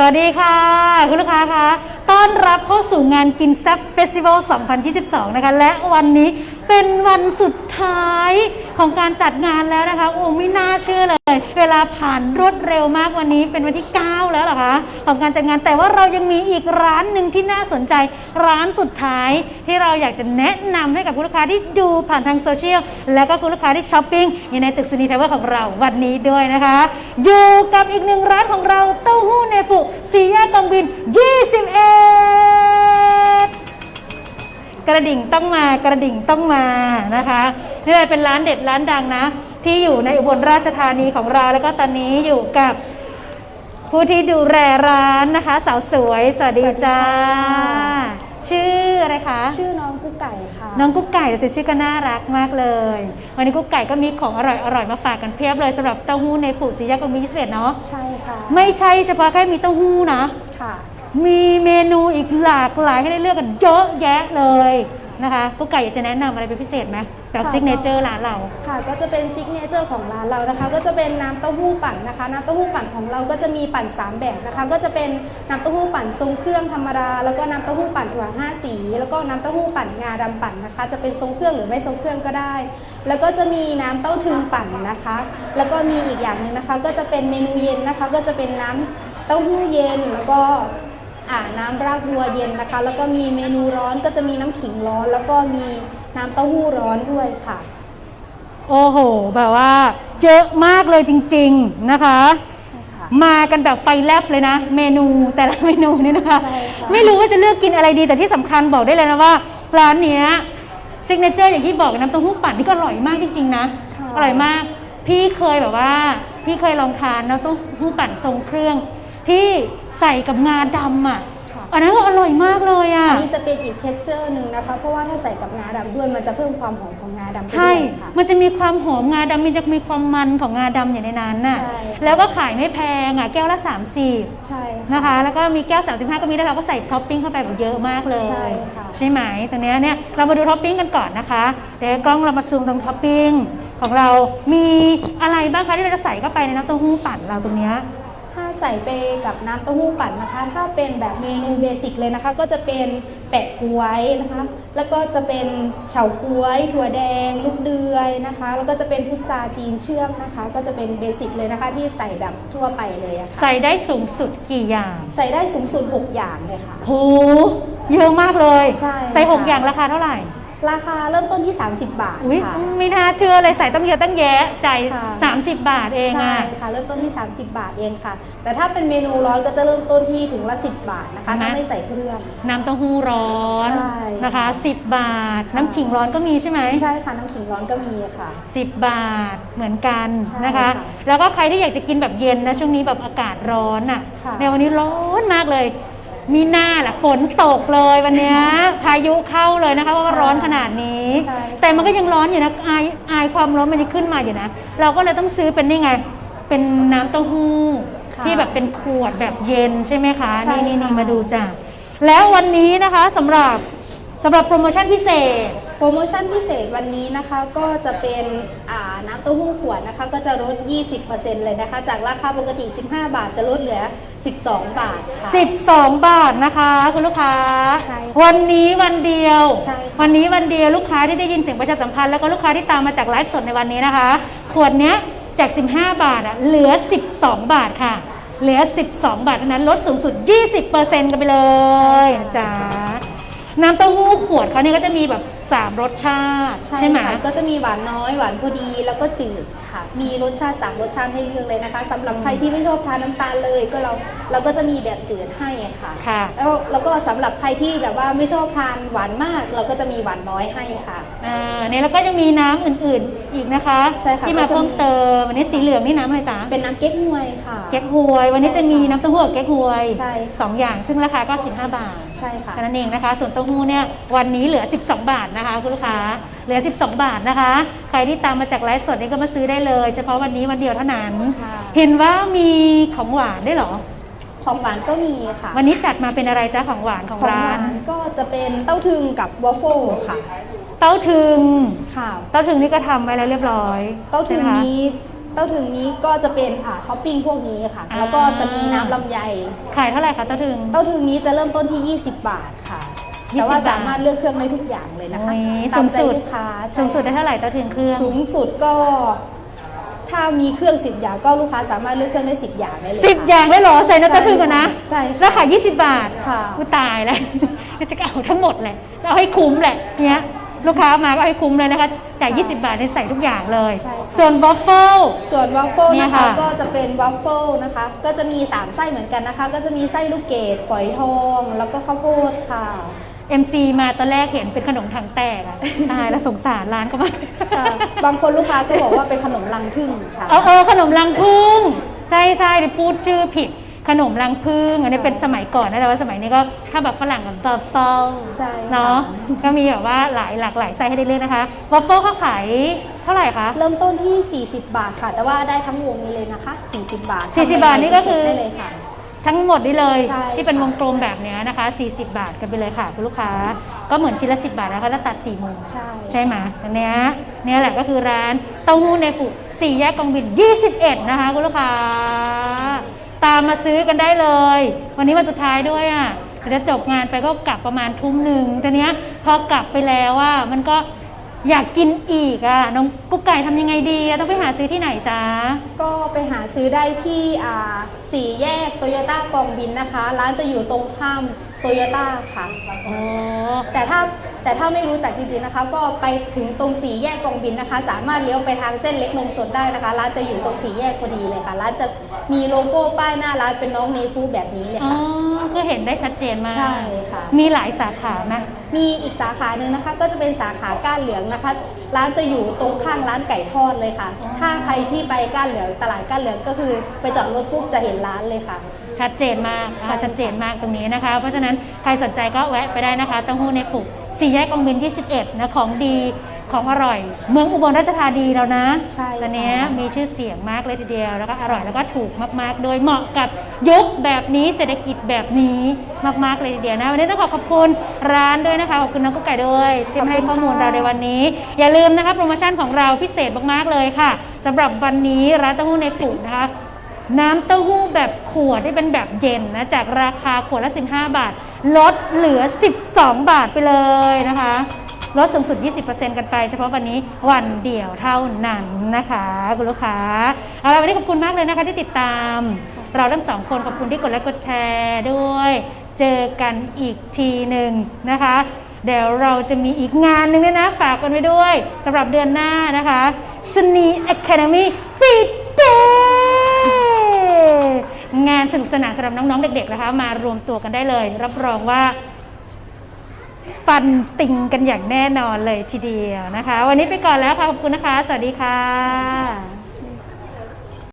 สวัสดีค่ะ คุณลูกค้าคะต้อนรับเข้าสู่งานกินแซ่บเฟสติวัล 2022 นะคะ และวันนี้ เป็นวันสุดท้ายของการจัดงานแล้วนะคะ โอ้ไม่น่าเชื่อเลย เวลาผ่านรวดเร็วมากวันนี้เป็นวันที่ 9 แล้วเหรอคะของการจัดงานแต่ว่าเรายังมีอีกร้านหนึ่งที่น่าสนใจร้านสุดท้าย ที่เราอยากจะแนะนำให้กับคุณลูกค้าที่ดูผ่านทางโซเชียลและก็คุณลูกค้าที่ช้อปปิ้งอยู่ในตึกซูนีทาวเวอร์ของเราวันนี้ด้วยนะคะ อยู่กับอีกหนึ่งร้านของเราเต้าหู้เนปุสีแยกกองบิน 21 กระดิ่งต้องมากระดิ่งต้องมานะคะนี่เลยเป็นร้านเด็ดร้านดังนะ ที่อยู่ในอุบลราชธานีของเรา แล้วก็ตอนนี้อยู่กับผู้ที่ดูแลร้านนะคะ สาวสวย สวัสดีจ้า ชื่ออะไรคะ ชื่อน้องกุ๊กไก่ค่ะ น้องกุ๊กไก่แต่ชื่อก็น่ารักมากเลย วันนี้กุ๊กไก่ก็มีของอร่อยอร่อยๆมาฝากกันเพียบเลยสำหรับเต้าหู้ในผูสียากงมีพิเศษเนาะใช่ค่ะ ไม่ใช่เฉพาะแค่มีเต้าหู้นะค่ะ มีเมนูอีกหลากหลายให้ได้เลือกกันเยอะแยะเลยนะคะกุ๊กไก่อยากจะแนะนำอะไรเป็นพิเศษไหมแบบค่ะ ซิกเนเจอร์ร้านเรา ค่ะก็จะเป็นซิกเนเจอร์ของร้านเรานะคะ ก็จะเป็นน้ำเต้าหู้ปั่นนะคะ น้ำเต้าหู้ปั่นของเราก็จะมีปั่น 3 แบบนะคะ ก็จะเป็นน้ำเต้าหู้ปั่นทรงเครื่องธรรมดา แล้วก็น้ำเต้าหู้ปั่นถั่วห้าสี แล้วก็น้ำเต้าหู้ปั่นงาดำปั่นนะคะ จะเป็นทรงเครื่องหรือไม่ทรงเครื่องก็ได้ แล้วก็จะมีน้ำเต้าถึงปั่นนะคะ แล้วก็มีอีกอย่างหนึ่งนะคะ ก็จะเป็นเมนูเย็นนะคะ ก็จะเป็นน้ำเต้าหู้เย็น แล้วก็ อ่าน้ำรากบัวเย็นนะคะ แล้วก็มีเมนูร้อนก็จะมีน้ำขิงร้อน แล้วก็มีน้ำเต้าหู้ร้อนด้วยค่ะ โอ้โห แบบว่าเยอะมากเลยจริง ๆนะคะใช่ค่ะมากันแบบไฟแลบเลยนะ เมนูแต่ละเมนูนี่นะคะ ใช่ค่ะ ไม่รู้ว่าจะเลือกกินอะไรดีแต่ที่สำคัญบอกได้เลยนะว่าร้านเนี้ยซิกเนเจอร์อย่างที่บอกน้ำเต้าหู้ปั่นนี่ก็อร่อยมากจริงๆนะค่ะ อร่อยมาก พี่เคยแบบว่า พี่เคยลองทานน้ำเต้าหู้ปั่นทรงเครื่อง ที่ ใส่กับงาดำอะค่ะ อันนั้นก็อร่อยมากเลยอะ อันนี้จะเป็นอีกเทคเจอร์หนึ่งนะคะ เพราะว่าถ้าใส่กับงาดำด้วยมันจะเพิ่มความหอมของงาดำไปใช่ด้วยค่ะ มันจะมีความหอมงาดำมันจะมีความมันของงาดำอยู่ในนั้นน่ะ ใช่ แล้วก็ขายไม่แพงอะแก้วละ 30ใช่นะคะ แล้วก็มีแก้ว 35 ก็มีแล้วเราก็ใส่ท็อปปิ้งเข้าไปแบบเยอะมากเลย ใช่ค่ะ ใช่ไหมตรงเนี้ยเนี่ยเรามาดูท็อปปิ้งกันก่อนนะคะ เดี๋ยวกล้องเรามาซูมตรงท็อปปิ้งของเรา มีอะไรบ้างคะที่เราจะใส่เข้าไปในน้ำเต้าหู้ปั่นเราตรงเนี้ยถ้า ใส่ไปกับน้ำเต้าหู้ปั่นนะคะ ถ้าเป็นแบบเมนูเบสิกเลยนะคะ ก็จะเป็นแปะกล้วยนะคะ แล้วก็จะเป็นเฉาก๊วย ถั่วแดง ลูกเดือยนะคะ แล้วก็จะเป็นพุทราจีนเชื่อมนะคะ ก็จะเป็นเบสิกเลยนะคะที่ใส่แบบทั่วไปเลยอะค่ะใส่ได้สูงสุดกี่อย่าง ใส่ได้สูงสุด 6 อย่างเลยค่ะ โห เยอะมากเลย ใช่ ใส่หกค่ะอย่างราคาเท่าไหร่ ราคาเริ่มต้นที่ 30 บาทอุ้ยค่ะ ไม่น่าเชื่อเลยใส่ตั้งเยอะตั้งแยะใจค่ะ 30 บาทเองใช่อะค่ะ เริ่มต้นที่ 30 บาทเองค่ะ แต่ถ้าเป็นเมนูร้อนก็จะเริ่มต้นที่ถุงละ 10 บาทนะคะเห็นไหมถ้าไม่ใส่เครื่อง น้ำเต้าหู้ร้อนใช่นะคะ 10 บาทน้ำขิงร้อนก็มีใช่ไหมใช่ค่ะ น้ำขิงร้อนก็มีค่ะ 10 บาทเหมือนกันใช่นะคะ ค่ะแล้วก็ใครที่อยากจะกินแบบเย็นนะช่วงนี้แบบอากาศร้อนอะค่ะ ในวันนี้ร้อนมากเลย มีหน้าแหละฝนตกเลยวันเนี้ยพายุเข้าเลยนะคะเพราะว่าร้อนขนาดนี้ ใช่ แต่มันก็ยังร้อนอยู่นะอายอายความร้อนมันจะขึ้นมาอยู่นะ เราก็เลยต้องซื้อเป็นนี่ไง เป็นน้ำเต้าหู้ค่ะที่แบบเป็นขวดแบบเย็นใช่ไหมคะใช่นี่นี่ค่ะ มาดูจ้ะแล้ววันนี้นะคะสำหรับสำหรับโปรโมชั่นพิเศษ โปรโมชั่นพิเศษวันนี้นะคะก็จะเป็นอ่าน้ำเต้าหู้ขวดนะคะ ก็จะลด 20%เลยนะคะ จากราคาปกติ 15 บาทจะลดเหลือ 12 บาทค่ะ 12 บาทนะคะคุณลูกค้า ใช่ค่ะวันนี้วันเดียว ใช่ค่ะ วันนี้วันเดียวลูกค้าที่ได้ยินเสียงประชาสัมพันธ์แล้วก็ลูกค้าที่ตามมาจากไลฟ์สดในวันนี้นะคะ ขวดเนี้ยจาก 15 บาทอะเหลือ 12 บาทค่ะ เหลือ 12 บาทเท่านั้นลดสูงสุด 20%กันไปเลยนะจ๊ะน้ำเต้าหู้ขวดเขาเนี่ยก็จะมีแบบ 3รสชาติใช่ใช่ไหมค่ะก็จะมีหวานน้อยหวานพอดีแล้วก็จืดค่ะ มีรสชาติสามรสชาติให้เลือกเลยนะคะสำหรับใครที่ไม่ชอบทานน้ำตาลเลยก็เราเราก็จะมีแบบจืดให้ค่ะค่ะ แล้วแล้วก็สำหรับใครที่แบบว่าไม่ชอบทานหวานมาก เราก็จะมีหวานน้อยให้ค่ะอ่าเนี่ยแล้วก็ยังมีน้ำอื่นๆอีกนะคะใช่ค่ะที่มาก็จะมีเพิ่มเติมวันนี้สีเหลืองนี่น้ำอะไรจ๊ะเป็นน้ำเก๊กฮวยค่ะ เก๊กฮวย วันนี้จะมีน้ำเต้าหู้กับเก๊กฮวยใช่สองอย่างซึ่งราคาก็ 15 บาทใช่ค่ะแค่นั้นเองนะคะ ส่วนเต้าหู้เนี่ยวันนี้เหลือ 12 บาทนะคะคุณลูกค้าเหลือ 12 บาทนะคะ ใครที่ตามมาจากไลฟ์สดนี่ก็มาซื้อได้เลย เฉพาะวันนี้วันเดียวเท่านั้น ค่ะ เห็นว่ามีของหวานได้วยเหรอ ของหวานก็มีค่ะวันนี้จัดมาเป็นอะไรจ๊ะของหวานของของร้าหวานน ก็จะเป็นเต้าถึงกับวอฟเฟิลค่ะ เต้าถึง ค่ะ เต้าถึงนี่ก็ทำไว้แล้วเรียบร้อยเต้าถึงใช่ไหมคะ นี้ เต้าถึงนี้ก็จะเป็นอ่าท็อปปิ้งพวกนี้ค่ะ อ่า แล้วก็จะมีน้ำลำไย ขายเท่าไหร่คะเต้าถึง เต้าถึงนี้จะเริ่มต้นที่ 20 บาทค่ะ20 แต่ว่าบาทสามารถเลือกเครื่องได้ทุกอย่างเลยนะคะนี่ตามใจสูงสุด ลูกค้าใช่สูงสุดได้เท่าไหร่เต้าถึงเครื่อง สูงสุดก็ ถ้ามีเครื่องสิบอย่างก็ลูกค้าสามารถเลือกเครื่องได้สิบอย่างได้เลยสิบค่ะ อย่างได้เหรอใส่น้ำเต้าถึงกันนะใช่ค่ะแล้วขาย20บาทค่ะ กูตายแล้ว จะเอาทั้งหมดเลยเอาให้คุ้มแหละเนี้ยลูกค้ามาก็ให้คุ้มเลยนะคะจ่าย20 บาทเนี่ยใส่ทุกอย่างเลย ใช่ค่ะ ส่วนวอฟเฟิล ส่วนวัฟเฟิลเนี่ยนะคะค่ะก็จะเป็นวัฟเฟิลนะคะ ก็จะมี 3 ไส้เหมือนกันนะคะ ก็จะมีไส้ลูกเกดฝอยทอง แล้วก็ข้าวโพดค่ะ MC มาตอนแรกเห็นเป็นขนมถังแตกอะ ตายแล้วสงสารร้านก็มากค่ะบางคนลูกค้าก็บอกว่าเป็นขนมรังผึ้งค่ะ เออเออขนมรังพึ่งใช่ใช่เดี๋ยวพูดชื่อผิดขนมรังพึ่งอันนี้เป็นสมัยก่อนนะแต่ว่าสมัยนี้ก็ถ้าแบบฝรั่งกับตอเตาใช่ค่ะ เนาะก็มีแบบว่าหลายหลากหลายไส้ให้ได้เลือกนะคะวอฟเฟิลเขาขายเท่าไหร่คะ เริ่มต้นที่ 40 บาทค่ะ แต่ว่าได้ทั้งวงนี้เลยนะคะ 40 บาท40บาทนี่ก็คือ ได้เลยค่ะ ทั้งหมดนี่เลยใช่ที่เป็นค่ะวงกลมแบบเนี้ยนะคะ 40 บาทกันไปเลยค่ะคุณลูกค้า ก็เหมือนชิ้นละ10 บาทนะคะถ้าตัด4มุมใช่ ใช่ไหมอันเนี้ยเนี่ยแหละก็คือร้านเต้าหู้ในปุสี่แยกกองบิน 21 นะคะคุณลูกค้า ตามมาซื้อกันได้เลย วันนี้วันสุดท้ายด้วยอะเดี๋ยวจบงานไปก็กลับประมาณทุ่มหนึ่งแต่เนี้ยพอกลับไปแล้วอะมันก็ อยากกินอีกอะน้องกุ๊กไก่ทำยังไงดีอะต้องไปหาซื้อที่ไหนจ๊ะ ก็ไปหาซื้อได้ที่อ่าสี่แยกโตโยต้ากองบินนะคะ ร้านจะอยู่ตรงข้ามโตโยต้าค่ะ โอ้ แต่ถ้าแต่ถ้าไม่รู้จักจริงๆนะคะ ก็ไปถึงตรงสี่แยกกองบินนะคะ สามารถเลี้ยวไปทางเส้นเล็กนมสดได้นะคะร้านจะอยู่ตรงสี่แยกพอดีเลยค่ะร้านจะมีโลโก้ป้ายหน้าร้านเป็นน้องเนฟูแบบนี้เลยอ๋อ ค่ะ ก็เห็นได้ชัดเจนมาก ใช่ค่ะ มีหลายสาขาไหม มีอีกสาขาหนึ่งนะคะ ก็จะเป็นสาขาก้านเหลืองนะคะ ร้านจะอยู่ตรงข้างร้านไก่ทอดเลยค่ะ ถ้าใครที่ไปก้านเหลืองตลาดก้านเหลืองก็คือไปจอดรถปุ๊บจะเห็นร้านเลยค่ะ ชัดเจนมากใช่ อ่าชัดเจนมากตรงนี้นะคะ เพราะฉะนั้นใครสนใจก็แวะไปได้นะคะเต้าหู้ในปุกสี่แยกกองบินที่ 11นะของดี ของอร่อย เมืองอุบลราชธานีแล้วนะใช่ค่ะตอนนี้มีชื่อเสียงมากเลยทีเดียว แล้วก็อร่อยแล้วก็ถูกมากๆ โดยเหมาะกับยุคแบบนี้เศรษฐกิจแบบนี้มากๆเลยทีเดียวนะวันนี้ต้องขอขอบคุณร้านด้วยนะคะขอบคุณน้องกุ๊กไก่ด้วยที่มาให้ข้อมูลเราในวันนี้ อย่าลืมนะคะโปรโมชั่นของเราพิเศษมากๆเลยค่ะสำหรับวันนี้ร้านเต้าหู้ในปุกนะคะ น้ำเต้าหู้แบบขวดที่เป็นแบบเย็นนะ จากราคาขวดละ 15 บาท ลดเหลือ 12 บาทไปเลยนะคะ ลดสูงสุด 20%กันไป เฉพาะวันนี้วันเดียวเท่านั้นนะคะคุณลูกค้าเอาละวันนี้ขอบคุณมากเลยนะคะที่ติดตาม เราทั้งสองคนขอบคุณที่กดไลค์กดแชร์ด้วย เจอกันอีกทีหนึ่งนะคะ เดี๋ยวเราจะมีอีกงานหนึ่งด้วยนะ ฝากกันไว้ด้วยสำหรับเดือนหน้านะคะสนี Academy Fit Day งานสนุกสนานสำหรับน้อง ๆ เด็ก ๆ นะคะ มารวมตัวกันได้เลย รับรองว่า ฟันติงกันอย่างแน่นอนเลยทีเดียวนะคะ วันนี้ไปก่อนแล้วค่ะ ขอบคุณนะคะ สวัสดีค่ะ